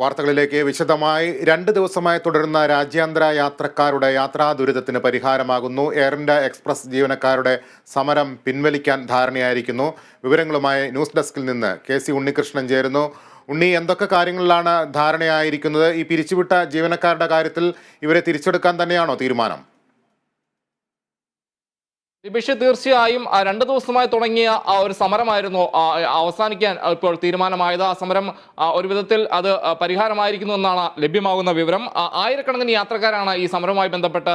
വാർത്തകളിലേക്ക് വിശദമായി. രണ്ട് ദിവസമായി തുടരുന്ന രാജ്യാന്തര യാത്രക്കാരുടെ യാത്രാ ദുരിതത്തിന് പരിഹാരമാകുന്നു. എയർ ഇന്ത്യ എക്സ്പ്രസ് ജീവനക്കാരുടെ സമരം പിൻവലിക്കാൻ ധാരണയായിരിക്കുന്നു. വിവരങ്ങളുമായി ന്യൂസ് ഡെസ്കിൽ നിന്ന് കെ സി ഉണ്ണികൃഷ്ണൻ ചേരുന്നു. ഉണ്ണി എന്തൊക്കെ കാര്യങ്ങളിലാണ് ധാരണയായിരിക്കുന്നത്? ഈ പിരിച്ചുവിട്ട ജീവനക്കാരുടെ കാര്യത്തിൽ ഇവരെ തിരിച്ചെടുക്കാൻ തന്നെയാണോ തീരുമാനം? ദിബിഷ് തീർച്ചയായും രണ്ട് ദിവസമായി തുടങ്ങിയ ആ ഒരു സമരമായിരുന്നു. അവസാനിക്കാൻ ഇപ്പോൾ തീരുമാനമായത്. ആ സമരം ഒരു വിധത്തിൽ അത് പരിഹാരമായിരിക്കുന്നു എന്നാണ് ലഭ്യമാകുന്ന വിവരം. ആയിരക്കണക്കിന് യാത്രക്കാരാണ് ഈ സമരവുമായി ബന്ധപ്പെട്ട്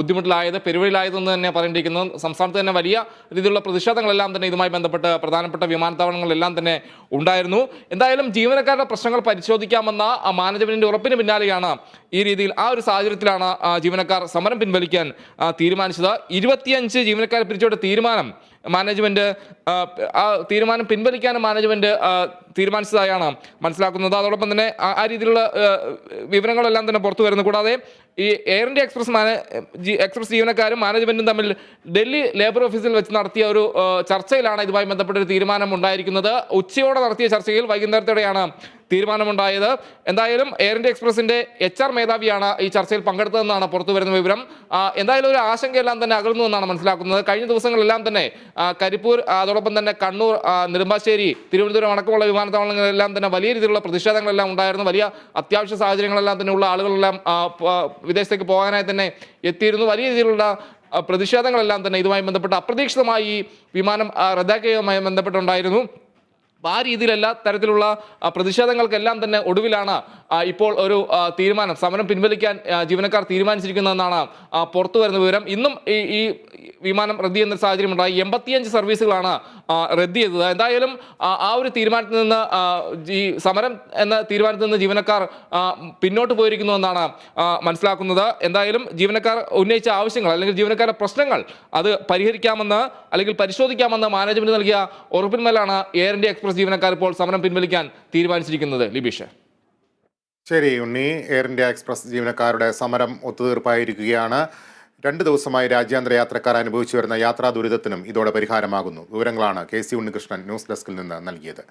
ബുദ്ധിമുട്ടിലായത് പെരുവഴിയിലായതെന്ന് തന്നെ പറയേണ്ടിയിരിക്കുന്നത് സംസ്ഥാനത്ത് തന്നെ വലിയ രീതിയിലുള്ള പ്രതിഷേധങ്ങളെല്ലാം തന്നെ ഇതുമായി ബന്ധപ്പെട്ട് പ്രധാനപ്പെട്ട വിമാനത്താവളങ്ങളെല്ലാം തന്നെ ഉണ്ടായിരുന്നു. എന്തായാലും ജീവനക്കാരുടെ പ്രശ്നങ്ങൾ പരിശോധിക്കാമെന്ന മാനേജ്മെന്റിന്റെ ഉറപ്പിന് പിന്നാലെയാണ് ഈ രീതിയിൽ ആ ഒരു സാഹചര്യത്തിലാണ് ജീവനക്കാർ സമരം പിൻവലിക്കാൻ തീരുമാനിച്ചത്. ഇരുപത്തിയഞ്ച് ജീവനക്കാരെ പിരിച്ചുവിട്ട തീരുമാനം മാനേജ്മെന്റ് ആ, തീരുമാനം പിൻവലിക്കാനും മാനേജ്മെന്റ് തീരുമാനിച്ചതായാണ് മനസ്സിലാക്കുന്നത്. അതോടൊപ്പം തന്നെ ആ- രീതിയിലുള്ള വിവരങ്ങളെല്ലാം തന്നെ പുറത്തു വരുന്നു. കൂടാതെ ഈ Air India Express manage Express ജീവനക്കാരും മാനേജ്മെന്റും തമ്മിൽ ഡൽഹി ലേബർ ഓഫീസിൽ വെച്ച് നടത്തിയ ഒരു ചർച്ചയിലാണ് ഇതുമായി ബന്ധപ്പെട്ട ഒരു തീരുമാനം ഉണ്ടായിരിക്കുന്നത്. ഉച്ചയോടെ നടത്തിയ ചർച്ചയിൽ വൈകുന്നേരത്തോടെയാണ് തീരുമാനമുണ്ടായത്. എന്തായാലും എയർ ഇന്ത്യ എക്സ്പ്രസിന്റെ എച്ച് ആർ മേധാവിയാണ് ഈ ചർച്ചയിൽ പങ്കെടുത്തതെന്നാണ് പുറത്തു വരുന്ന വിവരം. എന്തായാലും ഒരു ആശങ്കയെല്ലാം തന്നെ അകലുന്നു എന്നാണ് മനസ്സിലാക്കുന്നത്. കഴിഞ്ഞ ദിവസങ്ങളെല്ലാം തന്നെ കരിപ്പൂർ അതോടൊപ്പം തന്നെ കണ്ണൂർ നെടുമ്പാശ്ശേരി തിരുവനന്തപുരം അടക്കമുള്ള വിമാനത്താവളങ്ങളിലെല്ലാം തന്നെ വലിയ രീതിയിലുള്ള പ്രതിഷേധങ്ങളെല്ലാം ഉണ്ടായിരുന്നു. വലിയ അത്യാവശ്യ സാഹചര്യങ്ങളെല്ലാം തന്നെ ഉള്ള ആളുകളെല്ലാം വിദേശത്തേക്ക് പോകാനായി തന്നെ എത്തിയിരുന്നു. വലിയ രീതിയിലുള്ള പ്രതിഷേധങ്ങളെല്ലാം തന്നെ ഇതുമായി ബന്ധപ്പെട്ട് അപ്രതീക്ഷിതമായി വിമാനം റദ്ദാക്കിയതുമായി ബന്ധപ്പെട്ടുണ്ടായിരുന്നു. അപ്പോൾ ആ രീതിയിൽ എല്ലാ തരത്തിലുള്ള പ്രതിഷേധങ്ങൾക്കെല്ലാം തന്നെ ഒടുവിലാണ് ഇപ്പോൾ ഒരു തീരുമാനം സമരം പിൻവലിക്കാൻ ജീവനക്കാർ തീരുമാനിച്ചിരിക്കുന്നതെന്നാണ് പുറത്തു വരുന്ന വിവരം. ഇന്നും ഈ ഈ വിമാനം റദ്ദ് ചെയ്യുന്ന സാഹചര്യം ഉണ്ടായി. എൺപത്തിയഞ്ച് സർവീസുകളാണ് റദ്ദ് ചെയ്തത്. എന്തായാലും ആ, ആ ഒരു തീരുമാനത്തിൽ നിന്ന് ഈ സമരം എന്ന തീരുമാനത്തിൽ നിന്ന് ജീവനക്കാർ പിന്നോട്ട് പോയിരിക്കുന്നു എന്നാണ് മനസ്സിലാക്കുന്നത്. എന്തായാലും ജീവനക്കാർ ഉന്നയിച്ച ആവശ്യങ്ങൾ അല്ലെങ്കിൽ ജീവനക്കാരുടെ പ്രശ്നങ്ങൾ അത് പരിഹരിക്കാമെന്ന് അല്ലെങ്കിൽ പരിശോധിക്കാമെന്ന് മാനേജ്മെന്റ് നൽകിയ ഉറപ്പിന്മേലാണ് എയർ ഇന്ത്യ എക്സ്പ്രസ് ജീവനക്കാർ ഇപ്പോൾ സമരം പിൻവലിക്കാൻ തീരുമാനിച്ചിരിക്കുന്നത് ലിബീഷ്. ശരി ഉണ്ണി. എയർ ഇന്ത്യ എക്സ്പ്രസ് ജീവനക്കാരുടെ സമരം ഒത്തുതീർപ്പായിരിക്കുകയാണ്. രണ്ട് ദിവസമായി രാജ്യാന്തര യാത്രക്കാർ അനുഭവിച്ചു വരുന്ന യാത്രാ ദുരിതത്തിനും ഇതോടെ പരിഹാരമാകുന്നു. വിവരങ്ങളാണ് കെ സി ഉണ്ണികൃഷ്ണൻ ന്യൂസ് ഡെസ്കിൽ നിന്ന് നൽകിയത്.